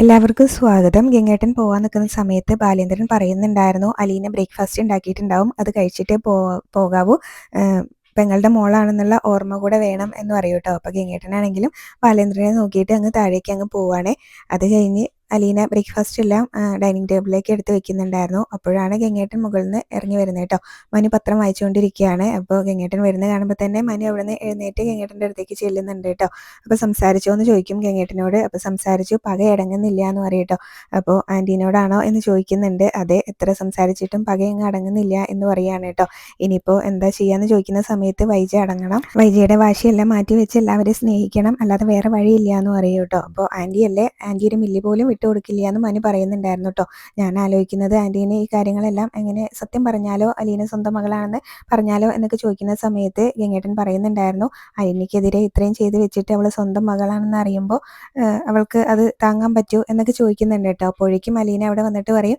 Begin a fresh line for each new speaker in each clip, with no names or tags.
എല്ലാവർക്കും സ്വാഗതം. ഗംഗേട്ടൻ പോകാൻ നിൽക്കുന്ന സമയത്ത് ബാലേന്ദ്രൻ പറയുന്നുണ്ടായിരുന്നു അലീന ബ്രേക്ക്ഫാസ്റ്റ് ഉണ്ടാക്കിയിട്ടുണ്ടാവും അത് കഴിച്ചിട്ടേ പോ പോകാവൂ. പെങ്ങളുടെ മോളാണെന്നുള്ള ഓർമ്മ കൂടെ വേണം എന്ന് പറയൂട്ടോ അപ്പൊ ഗംഗേട്ടനാണെങ്കിലും ബാലേന്ദ്രനെ നോക്കിയിട്ട് അങ്ങ് താഴേക്ക് അങ്ങ് പോവാണേ. അത് കഴിഞ്ഞ് അലീന ബ്രേക്ക്ഫാസ്റ്റ് എല്ലാം ഡൈനിങ് ടേബിളിലേക്ക് എടുത്ത് വെക്കുന്നുണ്ടായിരുന്നു. അപ്പോഴാണ് ഗംഗേട്ടൻ മുകളിൽ നിന്ന് ഇറങ്ങി വരുന്നത് കേട്ടോ. മനു പത്രം വായിച്ചുകൊണ്ടിരിക്കുകയാണ്. അപ്പോൾ ഗംഗേട്ടൻ വരുന്ന കാണുമ്പോൾ തന്നെ മനു അവിടെ നിന്ന് എഴുന്നേറ്റ് ഗംഗേട്ടന്റെ അടുത്തേക്ക് ചെല്ലുന്നുണ്ട് കേട്ടോ. അപ്പോൾ സംസാരിച്ചോ എന്ന് ചോദിക്കും ഗംഗേട്ടനോട്. അപ്പോൾ സംസാരിച്ചു പക അടങ്ങുന്നില്ല എന്ന് പറയും അപ്പോൾ ആന്റീനോടാണോ എന്ന് ചോദിക്കുന്നുണ്ട്. അതെ എത്ര സംസാരിച്ചിട്ടും പക അങ്ങ് അടങ്ങുന്നില്ല എന്ന് പറയുകയാണ് കേട്ടോ. ഇനിയിപ്പോൾ എന്താ ചെയ്യാന്ന് ചോദിക്കുന്ന സമയത്ത് വൈജ അടങ്ങണം. വൈജയുടെ വാശിയെല്ലാം മാറ്റി വെച്ച് എല്ലാവരെയും സ്നേഹിക്കണം. അല്ലാതെ വേറെ വഴിയില്ല എന്ന് പറയും കേട്ടോ. അപ്പോൾ ആന്റി അല്ലേ ആന്റിയുടെ മില്ലി പോലും വിട്ടു കൊടുക്കില്ല എന്ന് മനു പറയുന്നുണ്ടായിരുന്നു കേട്ടോ ഞാൻ ആലോചിക്കുന്നത് ആന്റീനെ ഈ കാര്യങ്ങളെല്ലാം എങ്ങനെ സത്യം പറഞ്ഞാലോ അലീന സ്വന്തം മകളാണെന്ന് പറഞ്ഞാലോ എന്നൊക്കെ ചോദിക്കുന്ന സമയത്ത് ഗംഗേട്ടൻ പറയുന്നുണ്ടായിരുന്നു അലീനയ്ക്കെതിരെ ഇത്രയും ചെയ്ത് വെച്ചിട്ട് അവൾ സ്വന്തം മകളാണെന്ന് അറിയുമ്പോൾ അവൾക്ക് അത് താങ്ങാൻ പറ്റൂ എന്നൊക്കെ ചോദിക്കുന്നുണ്ട് കേട്ടോ അപ്പോഴേക്കും അലീന അവിടെ വന്നിട്ട് പറയും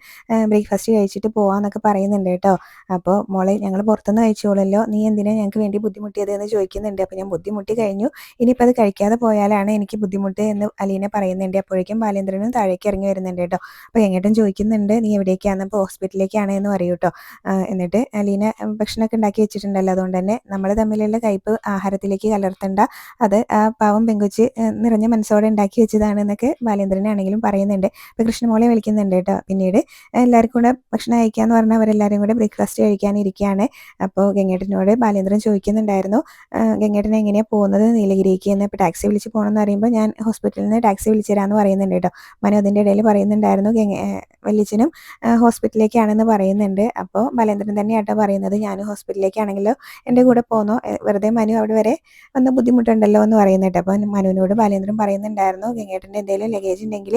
ബ്രേക്ക്ഫാസ്റ്റ് കഴിച്ചിട്ട് പോവാന്നൊക്കെ പറയുന്നുണ്ട് കേട്ടോ അപ്പോൾ മോളെ ഞങ്ങൾ പുറത്തുനിന്ന് കഴിച്ചോളല്ലോ നീ എന്തിനാ ഞങ്ങൾക്ക് വേണ്ടി ബുദ്ധിമുട്ടിയത്? എന്ന് ചോദിക്കുന്നുണ്ട്. അപ്പോൾ ഞാൻ ബുദ്ധിമുട്ടി കഴിഞ്ഞു. ഇനിയിപ്പോൾ അത് കഴിക്കാതെ പോയാലാണ് എനിക്ക് ബുദ്ധിമുട്ട് എന്ന് അലീന പറയുന്നുണ്ട്. അപ്പോഴേക്കും ബാലേന്ദ്രനും താഴേക്ക് ഇറങ്ങി വരുന്നുണ്ട് കേട്ടോ. അപ്പോൾ എങ്ങോട്ടും ചോദിക്കുന്നുണ്ട് നീ എവിടേക്കാണ്? അപ്പോൾ ഹോസ്പിറ്റലിലേക്കാണ് എന്ന് പറയൂ കേട്ടോ. എന്നിട്ട് അലീന ഭക്ഷണമൊക്കെ ഉണ്ടാക്കി വെച്ചിട്ടുണ്ടല്ലോ. അതുകൊണ്ട് തന്നെ നമ്മൾ തമ്മിലുള്ള കയ്പ് ആഹാരത്തിലേക്ക് കലർത്തണ്ട. അത് പാവം പെങ്കുച്ച് നിറഞ്ഞ മനസ്സോടെ ഉണ്ടാക്കി വെച്ചതാണ് എന്നൊക്കെ ബാലേന്ദ്രനാണെങ്കിലും പറയുന്നുണ്ട്. അപ്പോൾ കൃഷ്ണമോളെ വിളിക്കുന്നുണ്ട് കേട്ടോ. പിന്നീട് എല്ലാവർക്കും കൂടെ ഭക്ഷണം കഴിക്കാന്ന് പറഞ്ഞാൽ അവരെല്ലാവരും കൂടെ ബ്രേക്ക്ഫാസ്റ്റ് കഴിക്കാനിരിക്കുകയാണ് അപ്പോൾ ഗംഗേട്ടനോട് ബാലേന്ദ്രൻ ചോദിക്കുന്നുണ്ടായിരുന്നു ഗംഗേട്ടൻ എങ്ങനെയാണ് പോകുന്നത് നീലഗിരിക്ക്? എന്ന് ഇപ്പോൾ ടാക്സി വിളിച്ച് പോകണമെന്ന് പറയുമ്പോൾ ഞാൻ ഹോസ്പിറ്റലിൽ നിന്ന് ടാക്സി വിളിച്ചു തരാമെന്ന് പറയുന്നുണ്ട് കേട്ടോ. മനു അതിന്റെ ഇടയിൽ പറയുന്നുണ്ടായിരുന്നു വല്യച്ഛനും ഹോസ്പിറ്റലിലേക്കാണെന്ന് പറയുന്നുണ്ട്. അപ്പോൾ ബലേന്ദ്രൻ തന്നെയാട്ടോ പറയുന്നത്. ഞാൻ ഹോസ്പിറ്റലിലേക്കാണെങ്കിലോ എന്റെ കൂടെ പോന്നോ? വെറുതെ മനു അവിടെ വരെ വന്ന് ബുദ്ധിമുട്ടുണ്ടല്ലോ എന്ന് പറയുന്നുണ്ട്. അപ്പോൾ മനുവിനോട് ബാലേന്ദ്രൻ പറയുന്നുണ്ടായിരുന്നു ഗംഗേട്ടന്റെ എന്തെങ്കിലും ലഗേജ് ഉണ്ടെങ്കിൽ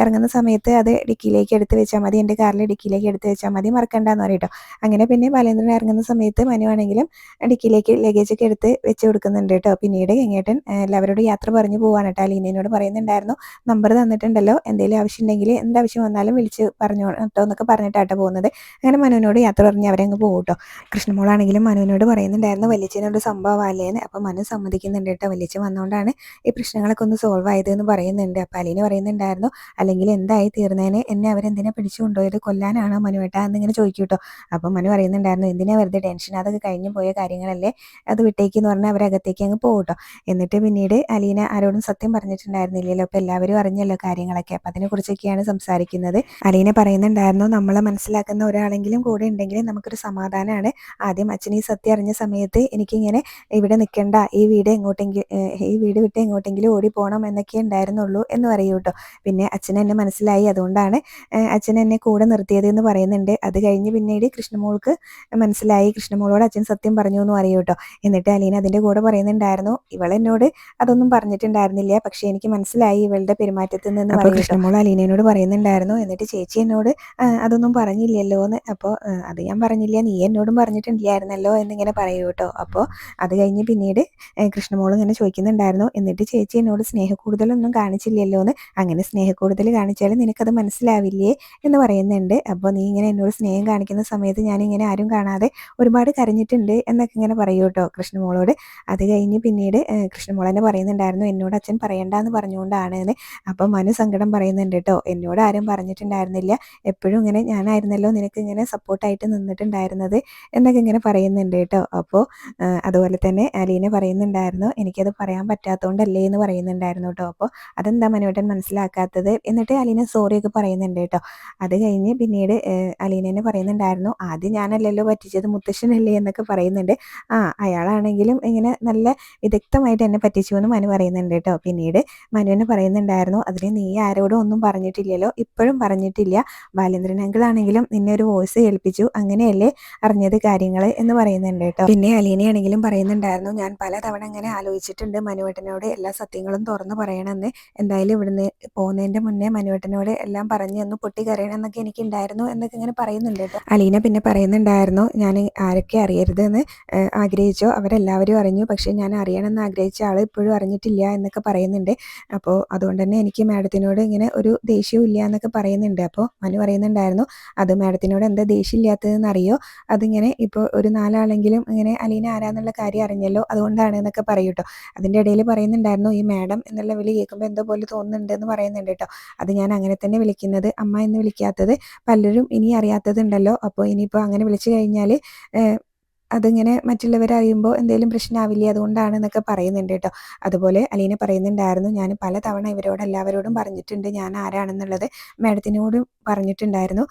ഇറങ്ങുന്ന സമയത്ത് അത് ഡിക്കിയിലേക്ക് എടുത്ത് വെച്ചാൽ മതി. എന്റെ കാറിൽ ഡിക്കിയിലേക്ക് എടുത്ത് വെച്ചാൽ മതി. മറക്കണ്ടെന്ന് പറയട്ടോ. അങ്ങനെ പിന്നെ ബാലേന്ദ്രൻ ഇറങ്ങുന്ന സമയത്ത് മനു ആണെങ്കിലും ഡിക്കിയിലേക്ക് ലഗേജ് ഒക്കെ എടുത്ത് വെച്ച് കൊടുക്കുന്നുണ്ട് കേട്ടോ. പിന്നീട് ഗംഗേട്ടൻ എല്ലാവരോടും യാത്ര പറഞ്ഞു പോവാണ് കേട്ടോ. അലീനയോട് പറയുന്നുണ്ടായിരുന്നു നമ്പർ തന്നിട്ടുണ്ടല്ലോ. എന്തെങ്കിലും ആവശ്യം ഉണ്ടെങ്കിൽ എന്താവശ്യം വന്നാലും വിളിച്ച് പറഞ്ഞു കേട്ടോ എന്നൊക്കെ പറഞ്ഞിട്ടാട്ടോ പോകുന്നത്. അങ്ങനെ മനുവിനോട് യാത്ര പറഞ്ഞ് അവരങ്ങ് പോകും കേട്ടോ കൃഷ്ണമോളാണെങ്കിലും മനുവിനോട് പറയുന്നുണ്ടായിരുന്നു വലിയച്ഛനോട് സംഭവം അല്ലേന്ന് അപ്പോൾ മനു സമ്മതിക്കുന്നുണ്ട് കേട്ടോ വലിയച്ഛൻ വന്നുകൊണ്ടാണ് ഈ പ്രശ്നങ്ങളൊക്കെ ഒന്ന് സോൾവ് ആയതെന്ന് പറയുന്നുണ്ട്. അപ്പോൾ അലീന പറയുന്നുണ്ടായിരുന്നു അല്ലെങ്കിൽ എന്തായി തീർന്നേനെ? എന്നെ അവരെന്തിനാ പിടിച്ചു കൊണ്ടുപോയത് കൊല്ലാനാണോ മനുവേട്ടാ? എന്നിങ്ങനെ ചോദിക്കും കേട്ടോ അപ്പം മനു പറയുന്നുണ്ടായിരുന്നു എന്തിനാ വെറുതെ ടെൻഷൻ അതൊക്കെ കഴിഞ്ഞു പോയ കാര്യങ്ങളല്ലേ? അത് വിട്ടേക്കെന്ന് പറഞ്ഞാൽ അവരകത്തേക്ക് അങ്ങ് പോകും കേട്ടോ എന്നിട്ട് പിന്നീട് അലീന ആരോടും സത്യം പറഞ്ഞിട്ടുണ്ടായിരുന്നില്ലല്ലോ. അപ്പോൾ എല്ലാവരും അറിഞ്ഞല്ലോ കാര്യങ്ങളൊക്കെ. അപ്പം അതിനെക്കുറിച്ചൊക്കെയാണ് സംസാരിക്കുന്നത്. അലീന പറയുന്നുണ്ടായിരുന്നു നമ്മളെ മനസ്സിലാക്കുന്ന ഒരാളെങ്കിലും കൂടെ ഉണ്ടെങ്കിൽ നമുക്കൊരു സമാധാനമാണ് ആദ്യം അച്ഛൻ ഈ സത്യം അറിഞ്ഞ സമയത്ത് എനിക്കിങ്ങനെ ഇവിടെ നിൽക്കണ്ട ഈ വീട് എങ്ങോട്ടെങ്കിലും ഈ വീട് വിട്ട് എങ്ങോട്ടെങ്കിലും ഓടി പോകണം എന്നൊക്കെ ഉണ്ടായിരുന്നുള്ളൂ എന്ന് പറയൂ കേട്ടോ പിന്നെ അച്ഛൻ എന്നെ മനസ്സിലായി അതുകൊണ്ടാണ് അച്ഛൻ എന്നെ കൂടെ നിർത്തിയത് എന്ന് പറയുന്നുണ്ട്. അത് കഴിഞ്ഞ് പിന്നീട് കൃഷ്ണമോൾക്ക് മനസ്സിലായി കൃഷ്ണമോളോട് അച്ഛൻ സത്യം പറഞ്ഞു എന്ന് പറയൂ കേട്ടോ എന്നിട്ട് അലീന അതിന്റെ കൂടെ പറയുന്നുണ്ടായിരുന്നു ഇവൾ എന്നോട് അതൊന്നും പറഞ്ഞിട്ടുണ്ടായിരുന്നില്ല പക്ഷെ എനിക്ക് മനസ്സിലായി ഇവളുടെ പെരുമാറ്റത്തിൽ നിന്ന് കൃഷ്ണമോൾ അലീനയോട് പറയുന്നുണ്ടായിരുന്നു എന്നിട്ട് ചേച്ചി എന്നോട് അതൊന്നും പറഞ്ഞില്ലല്ലോ എന്ന് അപ്പോൾ അത് ഞാൻ പറഞ്ഞില്ല. നീ എന്നോടും പറഞ്ഞിട്ടില്ലായിരുന്നല്ലോ എന്നിങ്ങനെ പറയൂ കേട്ടോ. അപ്പോൾ അത് കഴിഞ്ഞ് പിന്നീട് കൃഷ്ണമോൾ ഇങ്ങനെ ചോദിക്കുന്നുണ്ടായിരുന്നു. എന്നിട്ട് ചേച്ചി എന്നോട് സ്നേഹക്കൂടുതലൊന്നും കാണിച്ചില്ലല്ലോ എന്ന് അങ്ങനെ സ്നേഹക്കൂടുതൽ കാണിച്ചാൽ നിനക്കത് മനസ്സിലാവില്ലേ? എന്ന് പറയുന്നുണ്ട്. അപ്പോൾ നീ ഇങ്ങനെ എന്നോട് സ്നേഹം കാണിക്കുന്ന സമയത്ത് ഞാൻ ഇങ്ങനെ ആരും കാണാതെ ഒരുപാട് കരഞ്ഞിട്ടുണ്ട് എന്നൊക്കെ ഇങ്ങനെ പറയൂ കേട്ടോ കൃഷ്ണമോളോട്. അത് കഴിഞ്ഞ് പിന്നീട് കൃഷ്ണമോൾ തന്നെ പറയുന്നുണ്ടായിരുന്നു എന്നോട് അച്ഛൻ പറയണ്ടെന്ന് പറഞ്ഞുകൊണ്ടാണ് എന്ന് അപ്പം മനു സങ്കടം പറയുന്നുണ്ട് കേട്ടോ. എന്നോട് ആരും പറഞ്ഞിട്ടുണ്ടായിരുന്നില്ല. എപ്പോഴും ഇങ്ങനെ ഞാനായിരുന്നല്ലോ നിനക്ക് ഇങ്ങനെ സപ്പോർട്ടായിട്ട് നിന്നിട്ടുണ്ടായിരുന്നത് എന്നൊക്കെ ഇങ്ങനെ പറയുന്നുണ്ട് കേട്ടോ. അപ്പോൾ അതുപോലെ തന്നെ അലീന പറയുന്നുണ്ടായിരുന്നു എനിക്കത് പറയാൻ പറ്റാത്തതുകൊണ്ടല്ലേ എന്ന് പറയുന്നുണ്ടായിരുന്നു കേട്ടോ. അപ്പോൾ അതെന്താ മനുവേട്ടൻ മനസ്സിലാക്കാത്തത്? എന്നിട്ട് അലീന സോറിയൊക്കെ പറയുന്നുണ്ട് കേട്ടോ. അത് കഴിഞ്ഞ് പിന്നീട് അലീനെ പറയുന്നുണ്ടായിരുന്നു ആദ്യം ഞാനല്ലല്ലോ പറ്റിച്ചത് മുത്തശ്ശനല്ലേ എന്നൊക്കെ പറയുന്നുണ്ട്. ആ അയാളാണെങ്കിലും ഇങ്ങനെ നല്ല വിദഗ്ധമായിട്ട് എന്നെ പറ്റിച്ചു എന്ന് മനു പറയുന്നുണ്ട് കേട്ടോ. പിന്നീട് മനുവിനെ പറയുന്നുണ്ടായിരുന്നു അതിന് നീ ആരോടും ഒന്നും പറഞ്ഞിട്ടില്ലല്ലോ. ഇപ്പോഴും പറഞ്ഞിട്ടില്ല. ബാലേന്ദ്രൻ അങ്കിളാണെങ്കിലും നിന്നെ ഒരു വോയിസ് കേൾപ്പിച്ചു. അങ്ങനെയല്ലേ അറിഞ്ഞത് കാര്യങ്ങൾ എന്ന് പറയുന്നുണ്ട് കേട്ടോ. പിന്നെ അലീനയാണെങ്കിലും പറയുന്നുണ്ടായിരുന്നു. ഞാൻ പലതവണ അങ്ങനെ ആലോചിച്ചിട്ടുണ്ട് മനുവേട്ടനോട് എല്ലാ സത്യങ്ങളും തുറന്നു പറയണമെന്ന്. എന്തായാലും ഇവിടുന്ന് പോകുന്നതിന്റെ മുന്നേ മനുവേട്ടനോട് എല്ലാം പറഞ്ഞു എന്ന് പൊട്ടി കരയണം എന്നൊക്കെ എനിക്ക് ഉണ്ടായിരുന്നു എന്നൊക്കെ ഇങ്ങനെ പറയുന്നുണ്ട് കേട്ടോ. അലീന പിന്നെ പറയുന്നുണ്ടായിരുന്നു ഞാൻ ആരൊക്കെ അറിയരുതെന്ന് ആഗ്രഹിച്ചോ? അവരെല്ലാവരും അറിഞ്ഞു. പക്ഷേ ഞാൻ അറിയണമെന്ന് ആഗ്രഹിച്ച ആൾ ഇപ്പോഴും അറിഞ്ഞിട്ടില്ല എന്നൊക്കെ പറയുന്നുണ്ട്. അപ്പോൾ അതുകൊണ്ട് തന്നെ എനിക്ക് മാഡത്തിനോട് ഇങ്ങനെ ഒരു ദേഷ്യവും ഇല്ല എന്നൊക്കെ പറയുന്നുണ്ട്. അപ്പോൾ മനു പറയുന്നുണ്ടായിരുന്നു അത് മാഡത്തിനോട് എന്താ ദേഷ്യമില്ലാത്തതെന്ന് അറിയോ അതിങ്ങനെ ഇപ്പോൾ ഒരു നാലാളെങ്കിലും ഇങ്ങനെ അലീന ആരാന്നുള്ള കാര്യം അറിഞ്ഞല്ലോ അതുകൊണ്ടാണ് എന്നൊക്കെ പറയൂട്ടോ. അതിന്റെ ഇടയിൽ പറയുന്നുണ്ടായിരുന്നു ഈ മാഡം എന്നുള്ള വിളി കേൾക്കുമ്പോൾ എന്തോ പോലെ തോന്നുന്നുണ്ട് എന്ന് പറയുന്നുണ്ട് കേട്ടോ അത് ഞാൻ അങ്ങനെ തന്നെ വിളിക്കുന്നത് അമ്മ എന്ന് വിളിക്കാത്തത് പലരും ഇനി അറിയാത്തതുണ്ടല്ലോ. അപ്പോൾ ഇനിയിപ്പോൾ അങ്ങനെ വിളിച്ചു കഴിഞ്ഞാൽ അതിങ്ങനെ മറ്റുള്ളവരറിയുമ്പോൾ എന്തെങ്കിലും പ്രശ്നമാവില്ല അതുകൊണ്ടാണ് എന്നൊക്കെ പറയുന്നുണ്ട് കേട്ടോ. അതുപോലെ അലീന പറയുന്നുണ്ടായിരുന്നു ഞാൻ പല തവണ ഇവരോട് എല്ലാവരോടും പറഞ്ഞിട്ടുണ്ട് ഞാൻ ആരാണെന്നുള്ളത് മാഡത്തിനോടും പറഞ്ഞിട്ടുണ്ടായിരുന്നു.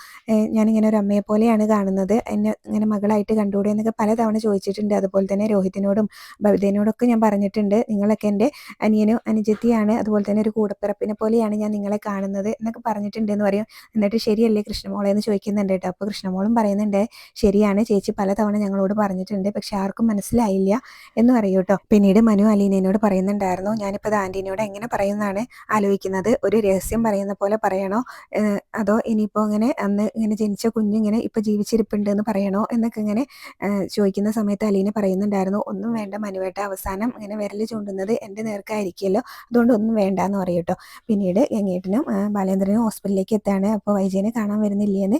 ഞാനിങ്ങനെ ഒരു അമ്മയെ പോലെയാണ് കാണുന്നത്. എന്നെ ഇങ്ങനെ മകളായിട്ട് കണ്ടുകൂടെ എന്നൊക്കെ പല തവണ ചോദിച്ചിട്ടുണ്ട്. അതുപോലെ തന്നെ രോഹിത്തിനോടും ബബിതേനോടൊക്കെ ഞാൻ പറഞ്ഞിട്ടുണ്ട്. നിങ്ങളൊക്കെ എന്റെ അനിയനും അനുജത്തിയാണ്. അതുപോലെ തന്നെ ഒരു കൂടപ്പിറപ്പിനെ പോലെയാണ് ഞാൻ നിങ്ങളെ കാണുന്നത് എന്നൊക്കെ പറഞ്ഞിട്ടുണ്ട് എന്ന് പറയും. എന്നിട്ട് ശരിയല്ലേ കൃഷ്ണമോളെ? എന്ന് ചോദിക്കുന്നുണ്ട് കേട്ടോ. അപ്പോൾ കൃഷ്ണമോളും പറയുന്നുണ്ട് ശരിയാണ് ചേച്ചി പല തവണ ഞങ്ങളോട് പറഞ്ഞിട്ടുണ്ട്. പക്ഷെ ആർക്കും മനസ്സിലായില്ല. എന്ന് പറയൂ പിന്നീട് മനു അലീനയോട് പറയുന്നുണ്ടായിരുന്നു ഞാനിപ്പോൾ അത് ആന്റീനോട് എങ്ങനെ പറയുന്നതാണ് ആലോചിക്കുന്നത്? ഒരു രഹസ്യം പറയുന്ന പോലെ പറയണോ? അതോ ഇനിയിപ്പോൾ ഇങ്ങനെ അന്ന് ഇങ്ങനെ ജനിച്ച കുഞ്ഞിങ്ങനെ ഇപ്പോൾ ജീവിച്ചിരിപ്പുണ്ട് എന്ന് പറയണോ? എന്നൊക്കെ ഇങ്ങനെ ചോദിക്കുന്ന സമയത്ത് അലീന പറയുന്നുണ്ടായിരുന്നു ഒന്നും വേണ്ട മനുവേട്ട അവസാനം ഇങ്ങനെ വിരൽ ചൂണ്ടുന്നത് എന്റെ നേർക്കായിരിക്കുമല്ലോ. അതുകൊണ്ട് ഒന്നും വേണ്ട എന്ന് പറയും കേട്ടോ. പിന്നീട് ഗംഗേട്ടനും ബാലേന്ദ്രനും ഹോസ്പിറ്റലിലേക്ക് എത്താണ്? അപ്പോൾ വൈജയനെ കാണാൻ വരുന്നില്ലേ എന്ന്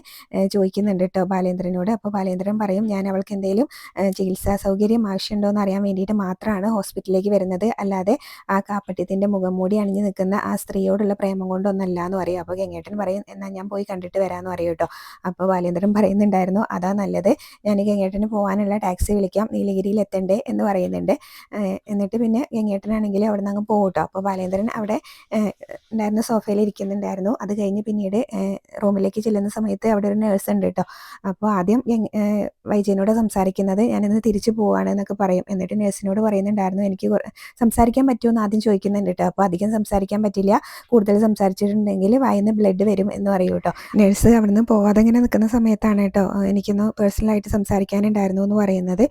ചോദിക്കുന്നുണ്ട് കേട്ടോ ബാലേന്ദ്രനോട്. അപ്പോൾ ബാലേന്ദ്രൻ പറയും ഞാൻ അവൾക്ക് എന്തെങ്കിലും ചികിത്സാ സൗകര്യം ആവശ്യമുണ്ടോ എന്ന് അറിയാൻ വേണ്ടിയിട്ട് മാത്രമാണ് ഹോസ്പിറ്റലിലേക്ക് വരുന്നത്. അല്ലാതെ ആ കാപ്പട്യത്തിന്റെ മുഖം മൂടി അണിഞ്ഞു നിൽക്കുന്ന ആ സ്ത്രീയോടുള്ള പ്രേമം കൊണ്ടൊന്നല്ല എന്ന് പറയും. അപ്പോൾ ഗംഗേട്ടൻ പറയും എന്നാൽ ഞാൻ പോയി കണ്ടിട്ട് വരാമെന്ന് പറയും കേട്ടോ. അപ്പോൾ ബാലേന്ദ്രൻ പറയുന്നുണ്ടായിരുന്നു അതാ നല്ലത്. ഞാൻ ഗംഗേട്ടന് പോകാനുള്ള ടാക്സി വിളിക്കാം. നീലഗിരിയിൽ എത്തണ്ടേ? എന്ന് പറയുന്നുണ്ട്. എന്നിട്ട് പിന്നെ ഗംഗേട്ടനാണെങ്കിൽ അവിടെ നിന്ന് അങ്ങ് പോകും കേട്ടോ. അപ്പോൾ ബാലേന്ദ്രൻ അവിടെ ഉണ്ടായിരുന്ന സോഫയിൽ ഇരിക്കുന്നുണ്ടായിരുന്നു. അത് കഴിഞ്ഞ് പിന്നീട് റൂമിലേക്ക് ചെല്ലുന്ന സമയത്ത് അവിടെ ഒരു നേഴ്സ് ഉണ്ട് കേട്ടോ. അപ്പോൾ ആദ്യം വൈജയനോട് സംസാരിക്കുന്നത് ഞാനിന്ന് തിരിച്ചു പോവാണ് എന്നൊക്കെ പറയും. എന്നിട്ട് നേഴ്സിനോട് പറയുന്നുണ്ടായിരുന്നു എനിക്ക് സംസാരിക്കാൻ പറ്റുമെന്ന് ആദ്യം ചോദിക്കുന്നുണ്ട് കേട്ടോ അപ്പോൾ അധികം സംസാരിക്കാൻ പറ്റില്ല. കൂടുതൽ സംസാരിച്ചിട്ടുണ്ടെങ്കിൽ വായിന്ന് ബ്ലഡ് വരും എന്ന് പറയും കേട്ടോ നേഴ്സ് അവിടുന്ന് പോവാതെ ഇങ്ങനെ നിൽക്കുന്ന സമയത്താണ് കേട്ടോ എനിക്കൊന്ന് പേഴ്സണലായിട്ട് സംസാരിക്കാനുണ്ടായിരുന്നു എന്ന് പറയുന്നത്.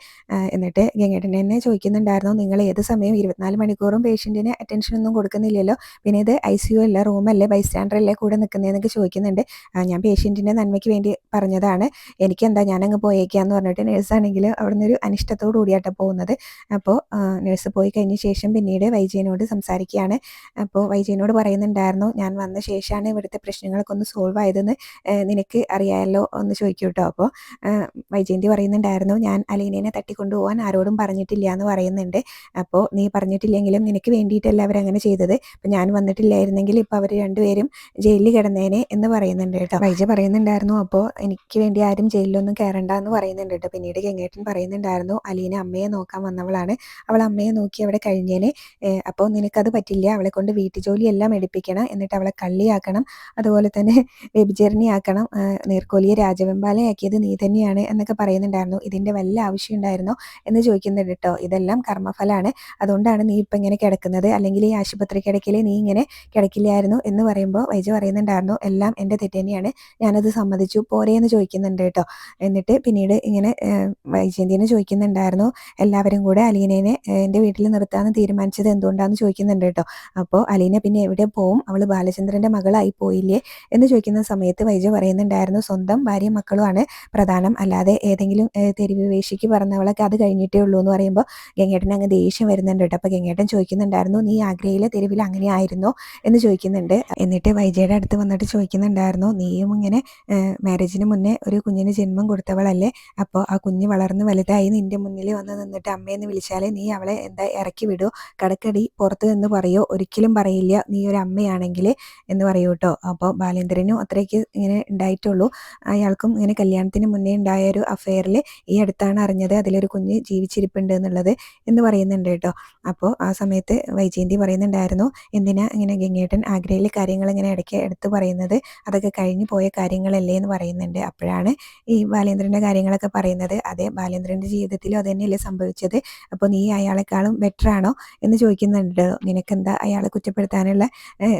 എന്നിട്ട് ഗംഗേട്ടനെ തന്നെ ചോദിക്കുന്നുണ്ടായിരുന്നു നിങ്ങൾ ഏത് സമയം ഇരുപത്തിനാല് മണിക്കൂറും പേഷ്യന്റിന് അറ്റൻഷൻ ഒന്നും കൊടുക്കുന്നില്ലല്ലോ? പിന്നെ ഇത് ഐ സി യു അല്ല റൂമല്ലേ ബൈസ്റ്റാൻഡർ അല്ലേ കൂടെ നിൽക്കുന്നതെന്നൊക്കെ ചോദിക്കുന്നുണ്ട്. ഞാൻ പേഷ്യന്റിന്റെ നന്മയ്ക്ക് വേണ്ടി പറഞ്ഞതാണ്. എനിക്കെന്താ ഞാനങ്ങ് പോയേക്കാന്ന് പറഞ്ഞിട്ട് നേഴ്സാണെങ്കിൽ അവിടുന്ന് ഒരു അനിഷ്ടത്തോടു കൂടിയാട്ടോ പോകുന്നത്. അപ്പോൾ നേഴ്സ് പോയി കഴിഞ്ഞ ശേഷം പിന്നീട് വൈജയനോട് സംസാരിക്കുകയാണ്. അപ്പോൾ വൈജയനോട് പറയുന്നുണ്ടായിരുന്നു ഞാൻ വന്ന ശേഷമാണ് ഇവിടുത്തെ പ്രശ്നങ്ങളൊക്കെ ഒന്ന് സോൾവ് ആയതെന്ന് നിനക്ക് അറിയാമല്ലോ ഒന്ന് ചോദിക്കും കേട്ടോ അപ്പോൾ വൈജയന്തി പറയുന്നുണ്ടായിരുന്നു ഞാൻ അലീനേനെ തട്ടിക്കൊണ്ടുപോകാൻ ആരോടും പറഞ്ഞിട്ടില്ല എന്ന് പറയുന്നുണ്ട്. അപ്പോൾ നീ പറഞ്ഞിട്ടില്ലെങ്കിലും നിനക്ക് വേണ്ടിയിട്ടല്ല അവരങ്ങനെ ചെയ്തത്. അപ്പം ഞാൻ വന്നിട്ടില്ലായിരുന്നെങ്കിൽ ഇപ്പോൾ അവർ രണ്ടുപേരും ജയിലിൽ കിടന്നേനെ എന്ന് പറയുന്നുണ്ട് കേട്ടോ. വൈജ പറയുന്നുണ്ടായിരുന്നു അപ്പോൾ എനിക്ക് വേണ്ടി ആരും ജയിലിലൊന്നും കയറണ്ട എന്ന് പറയുന്നുണ്ട് കേട്ടോ. പിന്നീട് ഗംഗേട്ടൻ പറയുന്നുണ്ടായിരുന്നു. അലീന അമ്മയെ നോക്കാൻ വന്നവളാണ്. അവൾ അമ്മയെ നോക്കി അവിടെ കഴിഞ്ഞേനെ അപ്പോൾ നിനക്കത് പറ്റില്ല. അവളെ കൊണ്ട് വീട്ടു ജോലിയെല്ലാം എടുപ്പിക്കണം. എന്നിട്ട് അവളെ കള്ളിയാക്കണം. അതുപോലെ തന്നെ വ്യഭിചരണിയാക്കണം. നീർക്കോലിയെ രാജവെമ്പാലയാക്കിയത് നീ തന്നെയാണ് എന്നൊക്കെ പറയുന്നുണ്ടായിരുന്നു. ഇതിന്റെ വല്ല ആവശ്യം ഉണ്ടായിരുന്നോ? എന്ന് ചോദിക്കുന്നുണ്ട് കേട്ടോ. ഇതെല്ലാം കർമ്മഫലമാണ്. അതുകൊണ്ടാണ് നീ ഇപ്പം ഇങ്ങനെ കിടക്കുന്നത്. അല്ലെങ്കിൽ ഈ ആശുപത്രി കിടക്കിൽ നീ ഇങ്ങനെ കിടക്കില്ലായിരുന്നു എന്ന് പറയുമ്പോൾ വൈജു പറയുന്നുണ്ടായിരുന്നു. എല്ലാം എന്റെ തെറ്റ് തന്നെയാണ്. ഞാനത് സമ്മതിച്ചു. പോരെ എന്ന് ചോദിക്കുന്നുണ്ട് കേട്ടോ. എന്നിട്ട് പിന്നീട് ഇങ്ങനെ വൈജയന്തിനെ ചോദിക്കുന്നുണ്ടായിരുന്നു. എല്ലാവരും കൂടെ അലീനേനെ എന്റെ വീട്ടിൽ നിർത്താമെന്ന് തീരുമാനിച്ചത് എന്തുകൊണ്ടാണെന്ന് ചോദിക്കുന്നുണ്ട് കേട്ടോ. അപ്പോൾ അലീന പിന്നെ എവിടെ പോവും? അവൾ ബാലചന്ദ്രന്റെ മകളായി പോയില്ലേ? എന്ന് ചോദിക്കുന്ന സമയത്ത് വൈജ പറയുന്നുണ്ടായിരുന്നു സ്വന്തം ഭാര്യയും മക്കളുമാണ്. പ്രധാനം അല്ലാതെ ഏതെങ്കിലും തെരുവ് വേശിക്ക് പറഞ്ഞവളൊക്കെ അത് കഴിഞ്ഞിട്ടേ ഉള്ളൂ എന്ന് പറയുമ്പോൾ ഗംഗേട്ടൻ അങ്ങ് ദേഷ്യം വരുന്നുണ്ട് കേട്ടോ. അപ്പോൾ ഗംഗേട്ടൻ ചോദിക്കുന്നുണ്ടായിരുന്നു നീ ആഗ്രയിലെ തെരുവിൽ അങ്ങനെ ആയിരുന്നോ? എന്ന് ചോദിക്കുന്നുണ്ട്. എന്നിട്ട് വൈജയുടെ അടുത്ത് വന്നിട്ട് ചോദിക്കുന്നുണ്ടായിരുന്നു നീയും ഇങ്ങനെ മാരേജിന് മുന്നേ ഒരു കുഞ്ഞിന് ജന്മം കൊടുത്തവളല്ലേ? അപ്പോൾ ആ കുഞ്ഞ് വളർന്ന് വലുതായി നിന്റെ മുന്നിൽ വന്ന് നിന്നിട്ട് അമ്മയെന്ന് വിളിച്ചാലേ നീ അവളെ എന്താ ഇറക്കി വിടുമോ കടക്കടി പുറത്ത് നിന്ന് പറയോ? ഒരിക്കലും പറയില്ല. നീ ഒരു അമ്മയാണെങ്കിൽ എന്ന് പറയൂ കേട്ടോ അപ്പോൾ ബാലേന്ദ്രനും അത്രയ്ക്ക് ഇങ്ങനെ ഉണ്ടായിട്ടുള്ളൂ. അയാൾക്കും ഇങ്ങനെ കല്യാണത്തിന് മുന്നേ ഉണ്ടായ ഒരു അഫെയറിൽ ഈ അടുത്താണ് അറിഞ്ഞത്. അതിലൊരു കുഞ്ഞ് ജീവിച്ചിരിപ്പുണ്ട് എന്നുള്ളത് എന്ന് പറയുന്നുണ്ട് കേട്ടോ അപ്പോൾ ആ സമയത്ത് വൈജയന്തി പറയുന്നുണ്ടായിരുന്നു എന്തിനാ ഇങ്ങനെ ഗംഗേട്ടൻ ആഗ്രയിലെ കാര്യങ്ങൾ ഇങ്ങനെ ഇടയ്ക്ക് എടുത്ത് പറയുന്നത്? അതൊക്കെ കഴിഞ്ഞു പോയ കാര്യങ്ങളല്ലേ? എന്ന് പറയുന്നുണ്ട്. അപ്പോഴാണ് ഈ ബാലേന്ദ്രന്റെ കാര്യങ്ങളൊക്കെ പറയുന്നത്. അതെ ബാലേന്ദ്രന്റെ ജീവിതത്തിലും അത് തന്നെയല്ലേ സംഭവിച്ചത്? അപ്പോൾ നീ അയാളെക്കാളും ബെറ്റർ ആണോ എന്ന് ചോദിക്കുന്നുണ്ട്. നിനക്കെന്താ അയാളെ കുറ്റപ്പെടുത്താനുള്ള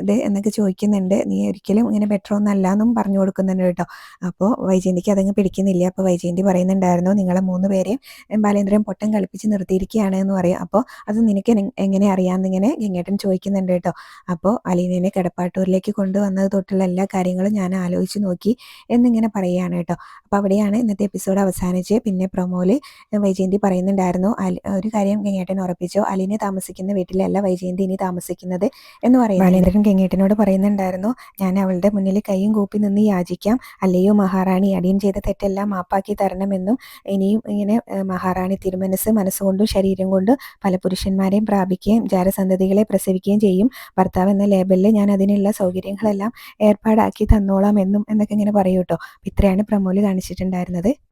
ഇത് എന്നൊക്കെ ചോദിക്കുന്നുണ്ട്. നീ ഒരിക്കലും ഇങ്ങനെ ബെറ്റർ ഒന്നല്ല എന്നും പറഞ്ഞു കൊടുക്കുന്നുണ്ട് കേട്ടോ. അപ്പോൾ വൈജയന്തിക്ക് അതങ്ങ് പിടിക്കുന്നില്ല. അപ്പോൾ വൈജയന്തി പറയുന്നുണ്ടായിരുന്നു നിങ്ങളെ മൂന്ന് പേരെയും ബാലേന്ദ്രൻ പൊട്ടം കളിപ്പിച്ച് നിർത്തിയിരിക്കുകയാണ് എന്ന് പറയും. അപ്പോൾ അത് നിനക്ക് എങ്ങനെ അറിയാമെന്നിങ്ങനെ ഗംഗേട്ടൻ ചോദിക്കുന്നുണ്ട് കേട്ടോ. അപ്പോൾ അലീനെ കിടപ്പാട്ടൂരിലേക്ക് കൊണ്ടുവന്നത് തൊട്ടുള്ള എല്ലാ കാര്യങ്ങളും ഞാൻ ആലോചിച്ച് നോക്കി എന്നിങ്ങനെ പറയുകയാണ് കേട്ടോ. അപ്പോൾ അവിടെയാണ് ഇന്നത്തെ എപ്പിസോഡ് അവസാനിച്ച് പിന്നെ പ്രൊമോ പ്രൊമോയിൽ വൈജയന്തി പറയുന്നുണ്ടായിരുന്നു അലി ഒരു കാര്യം ഗംഗേട്ടൻ ഉറപ്പിച്ചു അലിനെ താമസിക്കുന്ന വീട്ടിലല്ല വൈജയന്തി ഇനി താമസിക്കുന്നത് എന്ന് പറയും ബാലേന്ദ്രൻ ഗംഗേട്ടനോട് പറയുന്നുണ്ടായിരുന്നു ഞാൻ അവളുടെ മുന്നിൽ കൈയും കൂപ്പി നിന്ന് യാചിക്കാം അല്ലയോ മഹാറാണി അടിയൻ ചെയ്ത തെറ്റെല്ലാം മാപ്പാക്കി തരണമെന്നും ഇനിയും ഇങ്ങനെ മഹാറാണി തിരുമനസ് മനസ്സുകൊണ്ടും ശരീരം കൊണ്ടും പല പുരുഷന്മാരെയും പ്രാപിക്കുകയും ജാരസന്തതികളെ പ്രസവിക്കുകയും ചെയ്യും. ഭർത്താവ് എന്ന ലേബലിൽ ഞാൻ അതിനുള്ള സൗകര്യങ്ങളെല്ലാം ഏർപ്പാടാക്കി തന്നോളാം എന്നും എന്നൊക്കെ ഇങ്ങനെ പറയൂട്ടോ. ഇത്രയാണ് പ്രമോൽ കാണിച്ചിട്ടുണ്ടായിരുന്നത്.